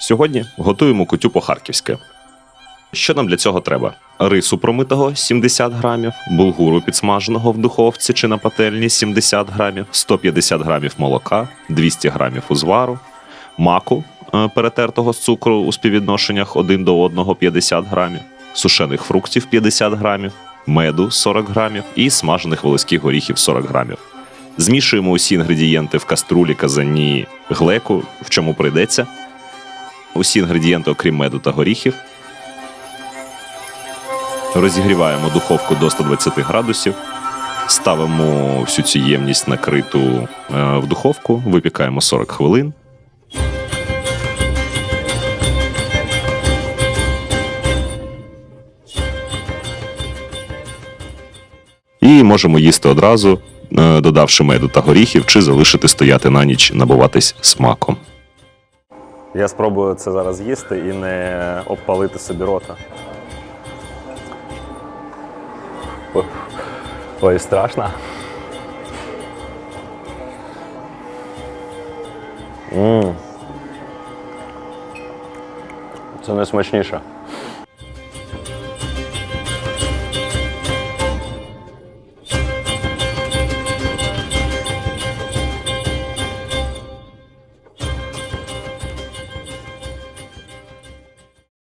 Сьогодні готуємо кутю по-харківськи. Що нам для цього треба? Рису промитого 70 грамів, булгуру підсмаженого в духовці чи на пательні 70 грамів, 150 грамів молока, 200 грамів узвару, маку е, перетертого з цукру у співвідношеннях 1 до 1 50 грамів, сушених фруктів 50 грамів, меду 40 грамів і смажених волоських горіхів 40 грамів. Змішуємо усі інгредієнти в каструлі, казані, глеку, в чому прийдеться. Усі інгредієнти, окрім меду та горіхів. Розігріваємо духовку до 120 градусів. Ставимо всю цю ємність накриту е, в духовку, випікаємо 40 хвилин. І можемо їсти одразу, е, додавши меду та горіхів, чи залишити стояти на ніч, набуватись смаком. Я спробую це зараз їсти і не обпалити собі рота. Ой, страшно. м Це найсмачніше.